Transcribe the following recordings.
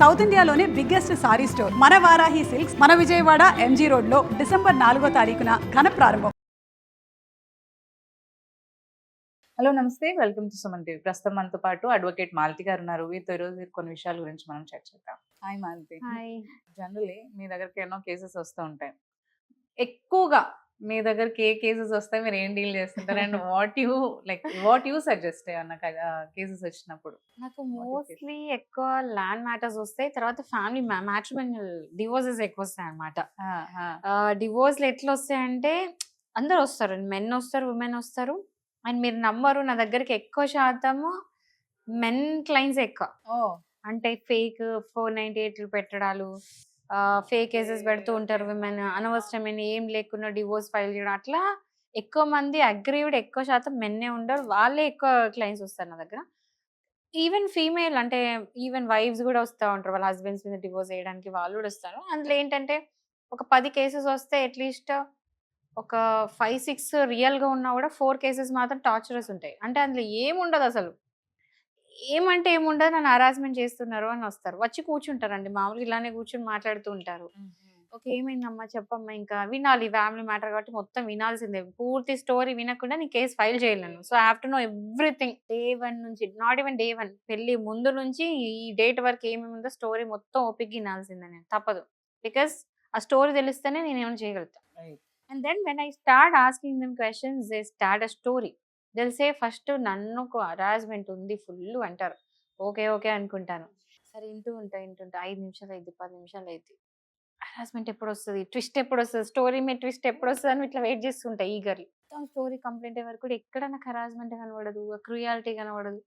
South ఇండియాలోనే biggest sorry store. మన Varahi silks మన విజయవాడ ఎంజీ రోడ్లో డిసెంబర్ నాలుగో తారీఖున ఘన ప్రారంభం. హలో నమస్తే. Welcome to Suman TV. ప్రస్తుతం మనతో పాటు అడ్వకేట్ మాలతి గారు ఉన్నారు. వీరితో ఈ రోజు కొన్ని విషయాల గురించి మనం చర్చిద్దాం హాయ్ మాలతి. హాయ్. జనరలీ మీ దగ్గరికి ఎన్నో కేసెస్ వస్తూ ఉంటాయి. ఎక్కువగా మీ దగ్గరికి ఏ కేసెస్ వస్తాయి మీరు ఏం డీల్ చేస్తుంటారు? And what you like what you suggest ఏమన్నా కేసెస్ వచ్చినప్పుడు? నాకు? మోస్ట్లీ ఎక్కువ ల్యాండ్ మ్యాటర్స్ వస్తాయి. తర్వాత ఫ్యామిలీ మ్యాట్రిమోనియల్ డివోర్సెస్ ఎక్కువ వస్తాయి అనమాట డివోర్స్లు ఎట్లా వస్తాయంటే అందరు వస్తారు. మెన్ వస్తారు ఉమెన్ వస్తారు. అండ్ మీరు నమ్మరు నా దగ్గరికి ఎక్కువ శాతము మెన్ క్లైంట్స్ ఎక్కువ. ఓ. అంటే ఫేక్ ఫోర్ నైన్టీ ఎయిట్లు పెట్టడాలు. ఫేక్ కేసెస్ పెడుతూ ఉంటారు విమెన్ అనవసరమైన ఏం లేకుండా డివోర్స్ ఫైల్ చేయడం. అట్లా ఎక్కువ మంది అగ్రీవ్డ్ ఎక్కువ శాతం మెన్నే ఉండరు. వాళ్ళే ఎక్కువ క్లయింట్స్ వస్తారు నా దగ్గర. ఈవెన్ ఫీమేల్ అంటే ఈవెన్ వైఫ్స్ కూడా వస్తూ ఉంటారు. వాళ్ళ హస్బెండ్స్ మీద డివోర్స్ చేయడానికి వాళ్ళు కూడా వస్తారు. అందులో ఏంటంటే ఒక పది కేసెస్ వస్తే అట్లీస్ట్ ఒక ఫైవ్ సిక్స్ రియల్గా ఉన్నా కూడా ఫోర్ కేసెస్ మాత్రం టార్చరస్ ఉంటాయి. అంటే అందులో ఏముండదు అసలు. ఏమంటే ఏముండదు నన్ను హరాస్మెంట్ చేస్తున్నారు అని వస్తారు. వచ్చి కూర్చుంటారండి మామూలుగా ఇలానే కూర్చొని మాట్లాడుతూ ఉంటారు. ఓకే ఏమైందమ్మా చెప్పమ్మా ఇంకా. వినాలి ఫ్యామిలీ మ్యాటర్ కాబట్టి మొత్తం వినాల్సిందే. పూర్తి స్టోరీ వినకుండా నీ కేసు ఫైల్ చేయలేను. So have to know everything. Day one నుంచి నాట్ ఈవెన్ డే వన్ పెళ్ళి ముందు నుంచి ఈ డేట్ వరకు ఏమేమి ఉందో స్టోరీ మొత్తం ఓపిక వినాల్సిందే నేను. తప్పదు. బికాస్ ఆ స్టోరీ తెలిస్తేనే నేను ఏమైనా చేయగలుగుతా. And then when I start asking them questions they start a story. తెలిసే ఫస్ట్ నన్ను హరాస్మెంట్ ఉంది ఫుల్ అంటారు. ఓకే ఓకే అనుకుంటాను. సరే ఇంటూ ఉంటా ఇంటుంటా ఐదు నిమిషాలు అయింది పది నిమిషాలు అయింది హరాస్మెంట్ ఎప్పుడు వస్తుంది ట్విస్ట్ ఎప్పుడు వస్తుంది స్టోరీ మీద ట్విస్ట్ ఎప్పుడు వస్తుంది అని ఇట్లా వెయిట్ చేస్తుంటా ఈగర్లీ స్టోరీ కంప్లైంట్ వరకు కూడా ఎక్కడ నాకు హరాస్మెంట్ కనబడదు క్రూయాలిటీ కనబడదు.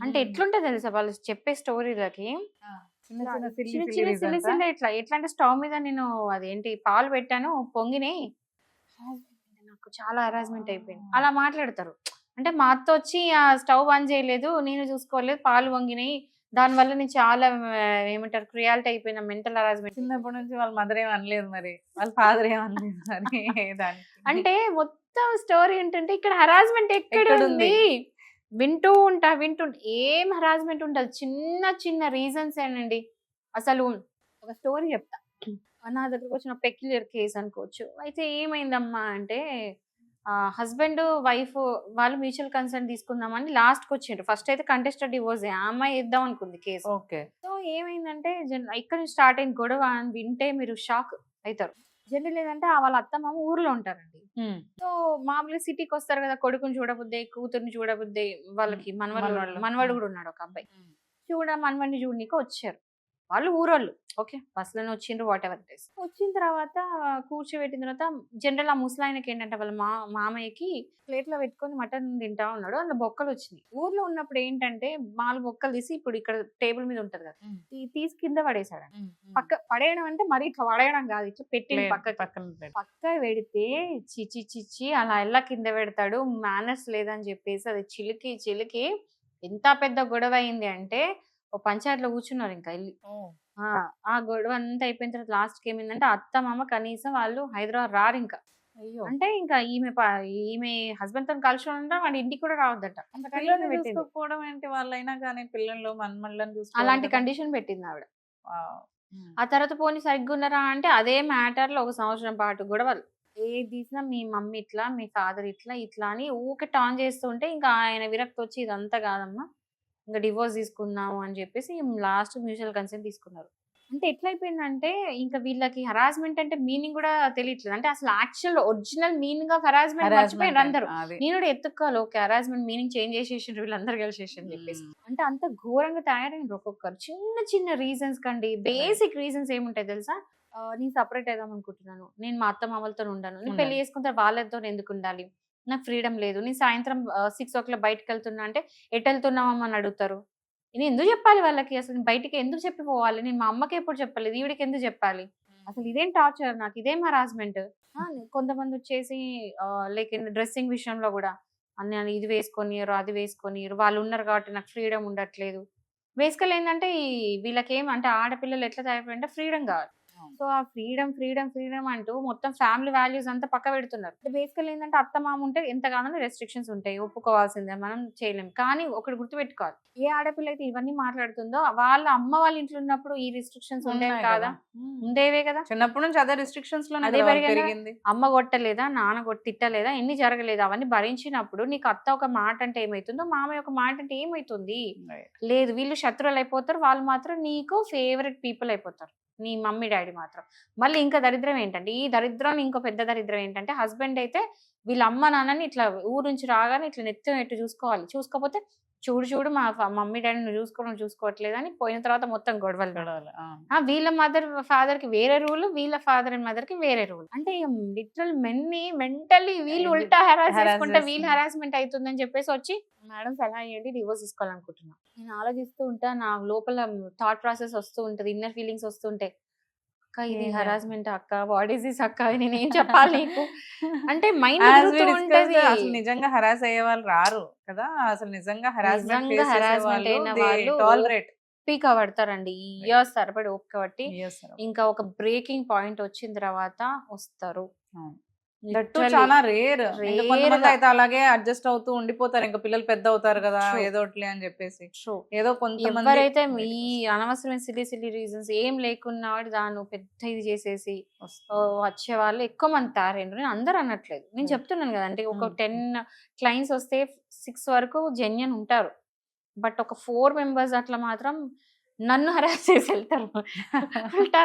అంటే ఎట్లుంటే తెలుసా? వాళ్ళు చెప్పే స్టోరీలకి చిన్న చిన్న సిల్లి? సిల్లి ఇట్లా ఎట్లా? అంటే స్టవ్ మీద నేను అదేంటి పాలు పెట్టాను పొంగినాయి నాకు చాలా హరాస్మెంట్ అయిపోయింది. అలా మాట్లాడతారు. అంటే మా అత్త వచ్చి ఆ స్టవ్ ఆన్ చేయలేదు నేను చూసుకోలేదు పాలు వంగినాయి. దానివల్ల నేను చాలా ఏమంటారు క్రియాలిటీ అయిపోయిన మెంటల్ హరాస్మెంట్. చిన్నప్పటి నుంచి వాళ్ళ మదర్ ఏం అనలేదు మరి. వాళ్ళ ఫాదర్ ఏం అనలేదు మరి అంటే మొత్తం స్టోరీ ఏంటంటే ఇక్కడ హరాస్మెంట్ ఎక్కడ? ఉంది? వింటూ ఉంటా వింటూ. ఏం హరాస్మెంట్ ఉండదు. చిన్న చిన్న రీజన్స్ ఏనండి. అసలు ఒక స్టోరీ చెప్తా. నా దగ్గరకు వచ్చిన పెక్యులర్ కేస్ అనుకోవచ్చు. అయితే ఏమైందమ్మా అంటే హస్బెండ్ వైఫ్ వాళ్ళు మ్యూచువల్ కన్సర్న్ తీసుకుందామని లాస్ట్కి వచ్చిండ్రు. ఫస్ట్ అయితే కంటెస్టెడ్ డివోర్స్. ఆ అమ్మాయి ఇద్దాం అనుకుంది కేసు. ఓకే. సో ఏమైందంటే ఇక్కడ నుంచి స్టార్ట్ అయిన గొడవ అని వింటే మీరు షాక్ అవుతారు జనరల్ ఏంటంటే ఆ వాళ్ళ అత్త మామ ఊర్లో ఉంటారండి. సో మామూలుగా సిటీకి వస్తారు కదా కొడుకుని చూడబుద్దే కూతుర్ని చూడబుద్దే వాళ్ళకి మనవడు. మనవడు కూడా ఉన్నాడు ఒక అబ్బాయి. చూడ మనవడిని చూడనీకి వచ్చారు. వాళ్ళు ఊరోళ్ళు. ఓకే బస్సులోనే వచ్చిండ్రు వాట్ ఎవర్ డేస్ వచ్చిన తర్వాత కూర్చోబెట్టిన తర్వాత జనరల్ ఆ ముసలాయనకి ఏంటంటే వాళ్ళ మా మామయ్యకి ప్లేట్లో పెట్టుకొని మటన్ తింటా ఉన్నాడు. అందులో బొక్కలు వచ్చినాయి. ఊర్లో ఉన్నప్పుడు ఏంటంటే మాలు బొక్కలు తీసి ఇప్పుడు ఇక్కడ టేబుల్ మీద ఉంటది కదా. తీసి కింద పడేసాడు పక్క పడేయడం అంటే మరి ఇట్లా పడేయడం కాదు. ఇట్లా పెట్టి పక్క. పక్క పెడితే చిచి చిచి అలా ఎలా కింద పెడతాడు. మేనర్స్ లేదని చెప్పేసి అది చిలికి చిలికి ఎంత పెద్ద గొడవ అయింది అంటే ఓ పంచాయతీలో కూర్చున్నారు ఇంకా వెళ్ళి ఆ, గొడవ అంతా అయిపోయిన తర్వాత లాస్ట్కి ఏమైందంటే అత్త మామ కనీసం వాళ్ళు హైదరాబాద్ రారు ఇంకా. అంటే ఇంకా ఈమె ఈమె హస్బెండ్తో కలిసి ఉంటా వాడి ఇంటికి కూడా రావద్దట. చూసుకోకపోవడం ఏంటి వాళ్ళైనా కానీ పిల్లలు అలాంటి. కండిషన్ పెట్టింది ఆవిడ. ఆ తర్వాత పోనీ సరిగ్గా ఉన్నారా అంటే అదే మ్యాటర్లో ఒక సంవత్సరం పాటు గొడవలు. ఏ తీసినా మీ మమ్మీ ఇట్లా మీ ఫాదర్ ఇట్లా ఇట్లా అని ఊకే టాన్ చేస్తుంటే ఇంకా ఆయన విరక్తి వచ్చి ఇదంతా కాదమ్మా. ఇంకా డివోర్స్ తీసుకుందాము అని చెప్పేసి లాస్ట్ మ్యూచువల్ కన్సెంట్ తీసుకున్నారు. అంటే ఎట్లయిపోయిందంటే ఇంకా వీళ్ళకి హరాస్మెంట్ అంటే మీనింగ్ కూడా తెలియట్లేదు. అంటే అసలు actual original meaning of harassment మర్చిపోయారు అందరూ. అది. నేను కూడా ఎత్తుక్కోవాలి. ఓకే హరాస్మెంట్ మీనింగ్ చేంజ్ చేసేసిండ్రు వీళ్ళందరూ కలిసేసి అని చెప్పేసి. అంటే అంత ఘోరంగా తయారైంది ఒక్కొక్కరు. చిన్న చిన్న రీజన్స్ కండి. బేసిక్ రీజన్స్ ఏముంటాయి తెలుసా? నేను సపరేట్ అవుదాం అనుకుంటున్నాను. నేను మా అత్త మామలతో ఉండను. నేను పెళ్ళి. చేసుకుంటే వాళ్ళతో ఎందుకు ఉండాలి? నాకు ఫ్రీడమ్ లేదు. నేను సాయంత్రం సిక్స్ ఓ క్లాక్ బయటకు వెళ్తున్నా అంటే ఎటు వెళ్తున్నామమ్మా అని అడుగుతారు. నేను ఎందుకు చెప్పాలి వాళ్ళకి? అసలు నేను బయటికి ఎందుకు చెప్పిపోవాలి నేను మా అమ్మకి ఎప్పుడు చెప్పలేదు. ఈవిడికి ఎందుకు చెప్పాలి? అసలు ఇదేం టార్చర్ నాకు? ఇదేం హరాస్మెంట్ కొంతమంది వచ్చేసి లైక్ డ్రెస్సింగ్ విషయంలో కూడా అన్ని ఇది వేసుకొనియరు అది వేసుకొనియరు వాళ్ళు ఉన్నారు కాబట్టి నాకు ఫ్రీడమ్ ఉండట్లేదు. బేసికల్ ఏంటంటే ఈ వీళ్ళకి అంటే ఆడపిల్లలు ఎట్లా తయారైపోయింటే ఫ్రీడమ్ కావాలి. సో ఆ ఫ్రీడమ్ ఫ్రీడమ్ ఫ్రీడమ్ అంటూ మొత్తం ఫ్యామిలీ వాల్యూస్ అంతా పక్క పెడుతున్నారు. బేసికల్ ఏంటంటే అత్త మామ ఉంటే ఎంతగానో రెస్ట్రిక్షన్స్ ఉంటాయి ఒప్పుకోవాల్సిందే మనం చేయలేం. కానీ ఒకటి గుర్తుపెట్టుకోవాలి. ఏ ఆడపిల్ల అయితే ఇవన్నీ మాట్లాడుతుందో వాళ్ళ అమ్మ వాళ్ళ ఇంట్లో ఉన్నప్పుడు ఈ రిస్ట్రిక్షన్స్ ఉండేవి కాదా. ఉండేవే కదా? చిన్నప్పటి నుంచి అదే రిస్ట్రిక్షన్స్లో అదే పెరిగిందా? అమ్మ కొట్టలేదా? నాన్న కొట్టి తిట్టలేదా? ఎన్ని జరగలేదా. అవన్నీ భరించినప్పుడు నీకు అత్త ఒక మాట అంటే ఏమైతుందో మామయ్య ఒక మాట అంటే ఏమైతుంది. లేదు వీళ్ళు శత్రువులు అయిపోతారు వాళ్ళు మాత్రం నీకు ఫేవరెట్ పీపుల్ అయిపోతారు. నీ మమ్మీ డాడీ మాత్రం. మళ్ళీ ఇంకా దరిద్రం ఏంటంటే ఈ దరిద్రం ఇంకో పెద్ద దరిద్రం ఏంటంటే హస్బెండ్ అయితే వీళ్ళ అమ్మ నాన్నని ఇట్లా ఊరు నుంచి రాగానే ఇట్లా నెత్తం ఎట్టు చూసుకోవాలి. చూసుకోకపోతే చూడు చూడు మా మమ్మీ డాడీ నువ్వు చూసుకోవడం చూసుకోవట్లేదు అని పోయిన తర్వాత మొత్తం గొడవలు గొడవలు, వీళ్ళ మదర్ ఫాదర్కి వేరే రూల్ వీళ్ళ ఫాదర్ అండ్ మదర్కి వేరే రూల్. అంటే లిటరల్ మెన్ని మెంటల్లీ వీళ్ళు ఉల్టా హెరాస్ చేసుకుంటే వీళ్ళు. హెరాస్మెంట్ అవుతుందని చెప్పేసి వచ్చి మేడం సలహా ఏంటి డివోర్స్ తీసుకోవాలనుకుంటున్నా. నేను ఆలోచిస్తూ ఉంటా నా లోపల థాట్ ప్రాసెస్ వస్తూ ఉంటది ఇన్నర్ ఫీలింగ్స్ వస్తుంటాయి అక్క ఇది హెరాస్మెంట్ అక్క వాట్ ఈస్ దిస్ అక్క నేను ఏం చెప్పాలి నీకు. అంటే మైండ్ అసలు నిజంగా హరాస్ అయ్యే వాళ్ళు రారు కదా. అసలు నిజంగా హరాస్మెంట్ harassment అయిన వాళ్ళు టాలరేట్ పీక పడతారండి. ఇయర్స్ తరబడి ఓపిక బట్టి ఇంకా ఒక బ్రేకింగ్ పాయింట్ వచ్చిన తర్వాత వస్తారు. దట్టు. చాలా రేర్ కొంతమంది. అయితే అలాగే అడ్జస్ట్ అవుతూ ఉండిపోతారు ఇంకా పిల్లలు పెద్ద అవుతారు కదా True. ఏదో ఒకటి అని చెప్పేసి. ఏదో కొంతమంది ఎవరైతే మీ అనవసరమైన సిల్లీ సిల్లీ రీజన్స్ ఏం లేకున్నా దాన్ని పెద్ద ఇది చేసేసి వచ్చే వాళ్ళు ఎక్కువ మంది తయారైండ్రు నేను అందరు అనట్లేదు నేను Right. చెప్తున్నాను కదా అంటే ఒక Hmm. టెన్ క్లయింట్స్ వస్తే సిక్స్ వరకు జెన్యన్ ఉంటారు బట్ ఒక ఫోర్ మెంబర్స్ అట్లా మాత్రం నన్ను హరాస్ చేసి వెళ్తారు ఉల్టా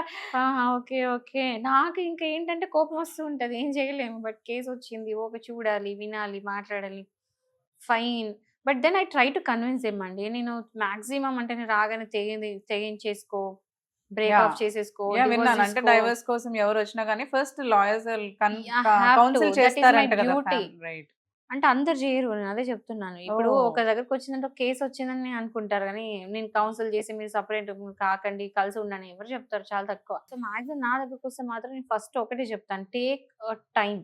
ఓకే ఓకే. నాకు ఇంకా ఏంటంటే కోపం వస్తూ ఉంటది. ఏం చేయలేము. బట్ కేసు వచ్చింది. ఓకే చూడాలి వినాలి మాట్లాడాలి. Fine. But then I try to convince ఏమండి నేను మాక్సిమం అంటే నేను రాగానే తెగింది తెగించేసుకో బ్రేక్. ఆఫ్ చేసేసుకో విన్నాను. అంటే. డైవర్స్ కోసం ఎవరు వచ్చినా కానీ ఫస్ట్ లాయర్స్. కౌన్సిల్ చేస్తారంట కదా. రైట్. అంటే అందరు చేయరు. నేను అదే చెప్తున్నాను. ఇప్పుడు. ఒక దగ్గరకు వచ్చిందంటే ఒక కేసు వచ్చిందని అనుకుంటారు కానీ నేను కౌన్సిల్ చేసి మీరు సపరేట్ కాకండి కలిసి ఉండని ఎవరు చెప్తారు చాలా తక్కువ. సో మాక్సిమం నా దగ్గరకు వస్తే మాత్రం నేను ఫస్ట్ ఒకటే చెప్తాను. టేక్ టైం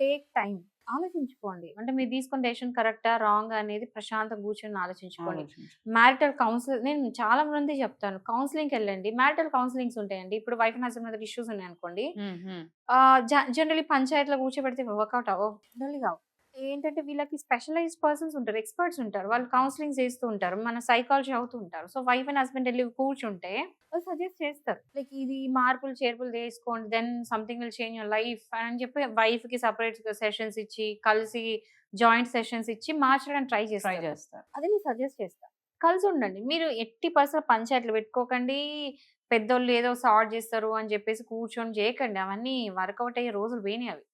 టేక్ టైం ఆలోచించుకోండి. అంటే మీరు తీసుకున్న డెసిషన్ కరెక్టా రాంగ్ అనేది ప్రశాంతంగా కూర్చొని ఆలోచించుకోండి. మ్యారిటల్ కౌన్సిల్ నేను చాలా మంది చెప్తాను. కౌన్సిలింగ్కి వెళ్ళండి. మ్యారిటల్ కౌన్సిలింగ్స్ ఉంటాయండి. ఇప్పుడు వైఫ్ అండ్ హస్బెండ్ మధ్య ఇష్యూస్ ఉన్నాయి అనుకోండి జనరలీ పంచాయతీలో కూర్చోబెడితే వర్కౌట్ అవ్వవు. జనరలీ కావు ఏంటంటే వీళ్ళకి స్పెషలైజ్డ్ పర్సన్స్ ఉంటారు ఎక్స్పర్ట్స్ ఉంటారు వాళ్ళు కౌన్సిలింగ్ చేస్తూ ఉంటారు మన సైకాలజీ అవుతూ ఉంటారు. సో వైఫ్ అండ్ హస్బెండ్ వెళ్ళి కూర్చుంటే వాళ్ళు సజెస్ట్ చేస్తారు. లైక్ ఇది మార్పులు చేర్పులు చేసుకోండి then something will change your life అని చెప్పి వైఫ్కి సపరేట్ సెషన్స్ ఇచ్చి కలిసి జాయింట్ సెషన్స్ ఇచ్చి మార్చడానికి ట్రై చేస్తారు. అది నేను సజెస్ట్ చేస్తాను కలిసి ఉండండి. మీరు ఎట్టి పర్సెంట్ పంచాయతీలు పెట్టుకోకండి పెద్దోళ్ళు ఏదో సార్ట్ చేస్తారు అని చెప్పేసి కూర్చొని చేయకండి. అవన్నీ వర్కౌట్ అయ్యే రోజులు పోయినాయి అవి.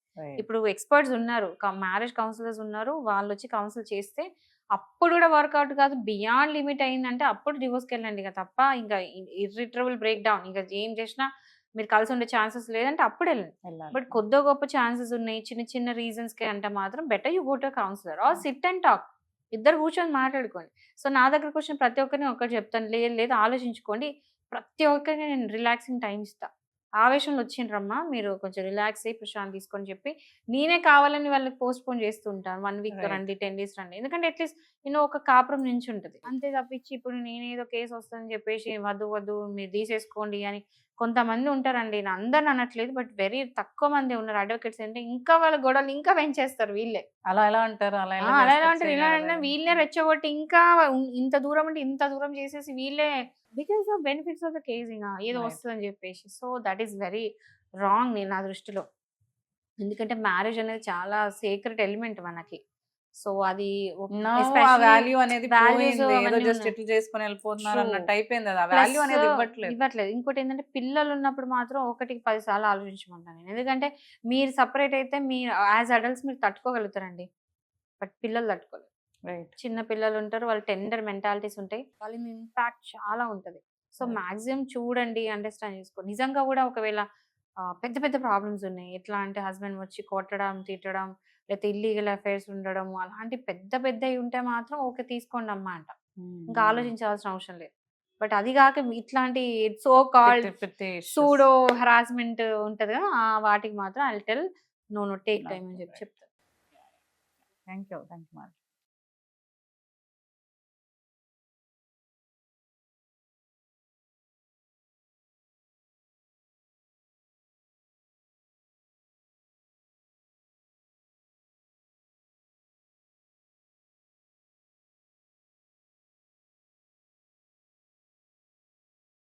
ఇప్పుడు ఎక్స్పర్ట్స్ ఉన్నారు మ్యారేజ్ కౌన్సిలర్స్ ఉన్నారు వాళ్ళు వచ్చి కౌన్సిల్ చేస్తే అప్పుడు కూడా వర్కౌట్ కాదు బియాండ్ లిమిట్ అయిందంటే అప్పుడు డివోర్స్కి వెళ్ళండి ఇక తప్ప ఇంకా ఇర్రిటరబుల్ బ్రేక్ డౌన్ ఇంకా ఏం చేసినా మీరు కలిసి ఉండే ఛాన్సెస్ లేదంటే అప్పుడు వెళ్ళండి. బట్ కొద్ది గొప్ప ఛాన్సెస్ ఉన్నాయి చిన్న చిన్న రీజన్స్కి అంటే మాత్రం better you go to counsellor or sit and talk. ఇద్దరు కూర్చొని మాట్లాడుకోండి. సో నా దగ్గరకు వచ్చిన ప్రతి ఒక్కరిని ఒకటి చెప్తాను లేదు లేదు ఆలోచించుకోండి. ప్రతి ఒక్కరికి నేను రిలాక్సింగ్ టైం ఇస్తా. ఆవేశంలో వచ్చిండ్రమ్మా మీరు కొంచెం రిలాక్స్ అయ్యి ప్రశాంత్ తీసుకొని చెప్పి నేనే కావాలని వాళ్ళకి పోస్ట్ పోన్ చేస్తూ ఉంటాను వన్ వీక్. రండి టెన్ డేస్ రండి. ఎందుకంటే అట్లీస్ట్ నేను ఒక కాపురం నుంచి ఉంటుంది అంతే తప్పించి ఇప్పుడు నేనేదో కేసు వస్తుందని చెప్పేసి వద్దు వద్దు మీరు తీసేసుకోండి అని కొంతమంది ఉంటారండి. నేను అందరిని అనట్లేదు బట్ వెరీ తక్కువ మంది ఉన్నారు. అడ్వకేట్స్ అంటే ఇంకా వాళ్ళ గొడవలు ఇంకా పెంచేస్తారు వీళ్ళే. అలా ఎలా అంటారు? అలా ఎలా? అంటారు? ఇలా అంటే వీళ్ళే రెచ్చగొట్టి ఇంకా ఇంత దూరం అంటే ఇంత దూరం చేసేసి వీళ్ళే because of benefits of the casing ఏదో. వస్తుందని చెప్పేసి. So that is very wrong నేను నా దృష్టిలో. ఎందుకంటే మ్యారేజ్ అనేది చాలా సీక్రెట్ ఎలిమెంట్ మనకి. సో అది వాల్యూ అనేది చేసుకొని వెళ్ళిపోతున్నారు. అన్నట్టు అయిపోయింది ఆ వాల్యూ అనేది ఇవ్వట్లేదు. ఇవ్వట్లేదు. ఇంకోటి ఏంటంటే పిల్లలు ఉన్నప్పుడు మాత్రం ఒకటికి పది సార్లు ఆలోచించమంటాను నేను. ఎందుకంటే మీరు సపరేట్ అయితే మీరు యాజ్ అడల్ట్స్ మీరు తట్టుకోగలుగుతారండి. బట్ పిల్లలు తట్టుకోలేరు. రైట్ చిన్న పిల్లలు ఉంటారు వాళ్ళ టెండర్ మెంటాలిటీస్ ఉంటాయి. వాళ్ళ ఇంపాక్ట్ చాలా ఉంటుంది. సో. మాక్సిమం చూడండి అండర్స్టాండ్ చేసుకో. నిజంగా కూడా ఒకవేళ పెద్ద పెద్ద ప్రాబ్లమ్స్ ఉన్నాయి. ఎట్లా అంటే హస్బెండ్ వచ్చి కొట్టడం తిట్టడం లేకపోతే ఇల్లీగల్ అఫైర్స్ ఉండడం అలాంటి పెద్ద పెద్దవి ఉంటే మాత్రం ఓకే తీసుకోండి అమ్మా అంట. ఇంకా ఆలోచించాల్సిన అవసరం లేదు. బట్ అది కాక ఇట్లాంటి సో కాల్డ్ సూడో హరాస్మెంట్ ఉంటది కదా ఆ వాటికి మాత్రం I tell no no take time అని చెప్పి చెప్తాను థ్యాంక్ యూ థ్యాంక్ యూ